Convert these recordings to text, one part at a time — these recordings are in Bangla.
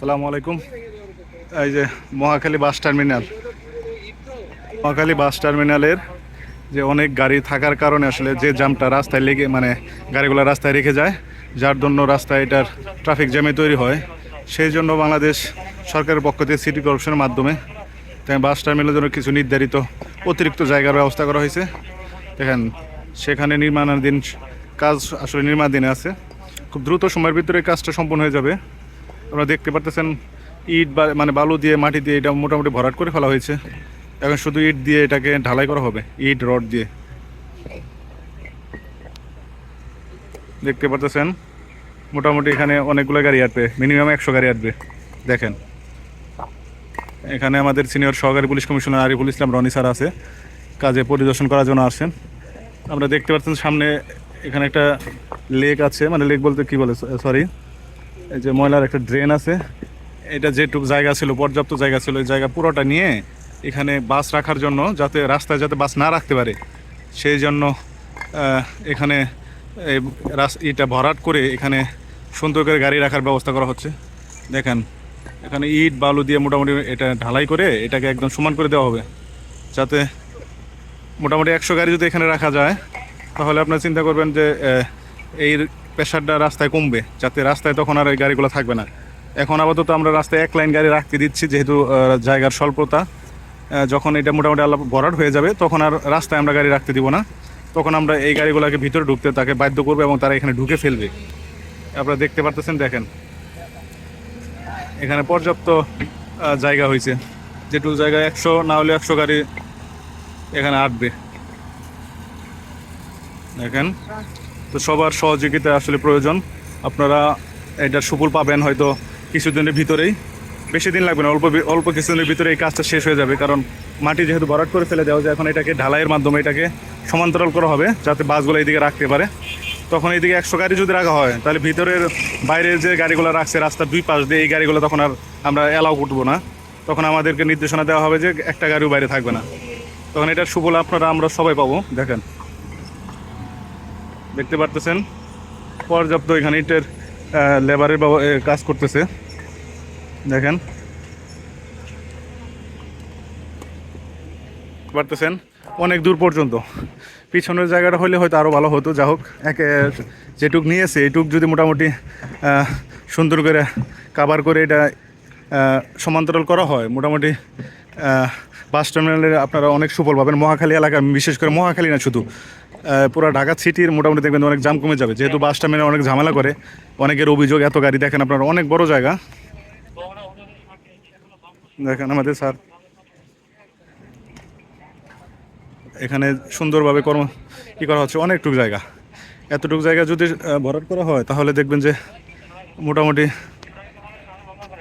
সালামু আলাইকুম। এই যে Mohakhali bus terminal. Mohakhali bus টার্মিনালের যে অনেক গাড়ি থাকার কারণে আসলে যে জ্যামটা রাস্তায় লেগে মানে গাড়িগুলো রাস্তায় রেখে যায়, যার জন্য রাস্তায় এটার ট্রাফিক জ্যামে তৈরি হয়। সেই জন্য বাংলাদেশ সরকারের পক্ষ থেকে সিটি কর্পোরেশনের মাধ্যমে তাই বাস টার্মিনালের জন্য কিছু নির্ধারিত অতিরিক্ত জায়গার ব্যবস্থা করা হয়েছে। দেখেন, সেখানে নির্মাণাধীন কাজ আসলে নির্মাণাধীনে আছে। খুব দ্রুত সময়ের ভিতরে কাজটা সম্পন্ন হয়ে যাবে। আপনারা দেখতে পারতেছেন, ইট বা মানে বালু দিয়ে, মাটি দিয়ে এটা মোটামুটি ভরাট করে ফেলা হয়েছে। এখন শুধু ইট দিয়ে এটাকে ঢালাই করা হবে, ইট, রড দিয়ে। দেখতে পারতেছেন, মোটামুটি এখানে অনেকগুলো গাড়ি আসবে মিনিমাম একশো গাড়ি আসবে দেখেন। এখানে আমাদের সিনিয়র সহকারী police commissioner Ariful Islam Rony sir আছে, কাজে পরিদর্শন করার জন্য আসেন আমরা দেখতে পাচ্ছেন সামনে এখানে একটা লেক আছে মানে লেক বলতে কি বলে, সরি? এই যে ময়লার একটা ড্রেন আছে, এটা যেটুক জায়গা ছিল, পর্যাপ্ত জায়গা ছিল, এই জায়গা পুরোটা নিয়ে এখানে বাস রাখার জন্য যাতে রাস্তায় যাতে বাস না রাখতে পারে, সেই জন্য এখানে ইটা ভরাট করে এখানে সুন্দর করে গাড়ি রাখার ব্যবস্থা করা হচ্ছে। দেখেন, এখানে ইট, বালু দিয়ে মোটামুটি এটা ঢালাই করে এটাকে একদম সমান করে দেওয়া হবে, যাতে মোটামুটি একশো গাড়ি যদি এখানে রাখা যায়, তাহলে আপনারা চিন্তা করবেন যে এই প্রেশারটা রাস্তায় কমবে, যাতে রাস্তায় তখন আর এই গাড়িগুলো থাকবে না। এখন আপাতত আমরা রাস্তায় এক লাইন গাড়ি রাখতে দিচ্ছি, যেহেতু জায়গার স্বল্পতা। যখন এটা মোটামুটি আল্লাহ ভরাট হয়ে যাবে, তখন আর রাস্তায় আমরা গাড়ি রাখতে দিব না। তখন আমরা এই গাড়িগুলোকে ভিতরে ঢুকতে তাকে বাধ্য করব এবং তারা এখানে ঢুকে ফেলবে। আপনারা দেখতে পারতেছেন, দেখেন। এখানে পর্যাপ্ত জায়গা হয়েছে। যেটুকু জায়গায় একশো, না হলে একশো গাড়ি এখানে আটবে। দেখেন। তো সবার সহযোগিতা আসলে প্রয়োজন। আপনারা এটা সুফল পাবেন হয়তো কিছুদিনের ভিতরেই। বেশি দিন লাগবে না, অল্প অল্প কিছুদিনের ভিতরে এই কাজটা শেষ হয়ে যাবে। কারণ মাটি যেহেতু ভরাট করে ফেলে দেওয়া যায়, এখন এটাকে ঢালাইয়ের মাধ্যমে এটাকে সমান্তরাল করা হবে, যাতে বাসগুলো এইদিকে রাখতে পারে। তখন এইদিকে একশো গাড়ি যদি রাখা হয়, তাহলে ভিতরের বাইরের যে গাড়িগুলো রাখছে, রাস্তার দুই পাশ দিয়ে এই গাড়িগুলো তখন আর আমরা অ্যালাউ করব না। তখন আমাদেরকে নির্দেশনা দেওয়া হবে যে একটা গাড়িও বাইরে থাকবে না। তখন এটার সুফল আপনারা, আমরা সবাই পাবো, দেখেন। দেখতে পারতেছেন, পর্যাপ্ত এখানে ইটের লেবারের কাজ করতেছে। দেখেন। পারতেছেন? অনেক দূর পর্যন্ত। পিছনের জায়গাটা হলে হয়তো আরও ভালো হতো। যা হোক, একে যেটুক নিয়েছে এইটুক যদি মোটামুটি সুন্দর করে কাভার করে এটা সমান্তরাল করা হয়, মোটামুটি বাস টার্মিনালে আপনারা অনেক সুফল পাবেন। মহাখালী এলাকা বিশেষ করে মহাখালী না শুধু পুরো ঢাকা সিটির মোটামুটি দেখবেন অনেক জাম কমে যাবে। যেহেতু বাস টার্মিনাল অনেক ঝামেলা করে, অনেকের অভিযোগ, এত গাড়ি দেখেন আপনারা, অনেক বড় জায়গা। দেখেন আমাদের স্যার। এখানে সুন্দরভাবে কর্ম কী করা হচ্ছে, অনেকটুকু জায়গা। এতটুকু জায়গা যদি ভরাট করা হয়, তাহলে দেখবেন যে মোটামুটি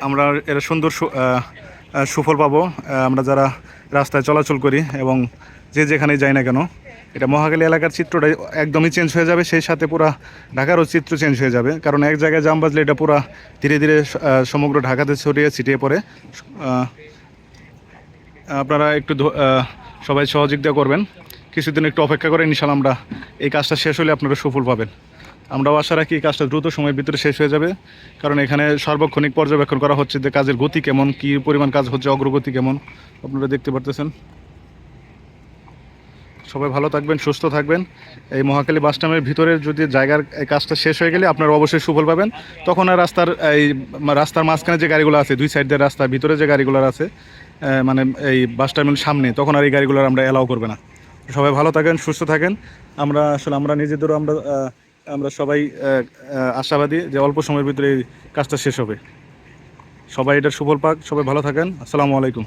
আমরা এরা সুন্দর সুফল পাবো। আমরা যারা রাস্তায় চলাচল করি এবং যে যেখানে যাই না কেন, এটা মহাকালী এলাকার চিত্রটা একদমই চেঞ্জ হয়ে যাবে, সেই সাথে পুরা ঢাকারও চিত্র চেঞ্জ হয়ে যাবে। কারণ এক জায়গায় জাম বাজলে এটা পুরা ধীরে ধীরে সমগ্র ঢাকাতে ছড়িয়ে ছিটিয়ে পড়ে। আপনারা একটু সবাই সহযোগিতা করবেন। কিছুদিন একটু অপেক্ষা করে ইনশাল্লাহ আমরা এই কাজটা শেষ হলে আপনারা সুফল পাবেন। আমরাও আশা রাখি এই কাজটা দ্রুত সময়ের ভিতরে শেষ হয়ে যাবে। কারণ এখানে সার্বক্ষণিক পর্যবেক্ষণ করা হচ্ছে যে কাজের গতি কেমন, কী পরিমাণ কাজ হচ্ছে, অগ্রগতি কেমন, আপনারা দেখতে পারতেছেন। সবাই ভালো থাকবেন, সুস্থ থাকবেন। এই মহাকালী বাস স্ট্যান্ডের ভিতরে যদি জায়গার কাজটা শেষ হয়ে গেলে আপনারা অবশ্যই সুফল পাবেন। তখন আর রাস্তার এই রাস্তার মাঝখানে যে গাড়িগুলো আছে, দুই সাইড দিয়ে রাস্তার ভিতরে যে গাড়িগুলো আছে মানে এই বাস টার্মিনাল সামনে, তখন আর এই গাড়িগুলো আমরা অ্যালাউ করবে না। সবাই ভালো থাকেন, সুস্থ থাকেন। আমরা আসলে আমরা নিজেদেরও আমরা আমরা সবাই আশাবাদী যে অল্প সময়ের ভিতরে এই কাজটা শেষ হবে। সবাই এটা সুফল পাক, সবাই ভালো থাকেন। আসসালামু আলাইকুম।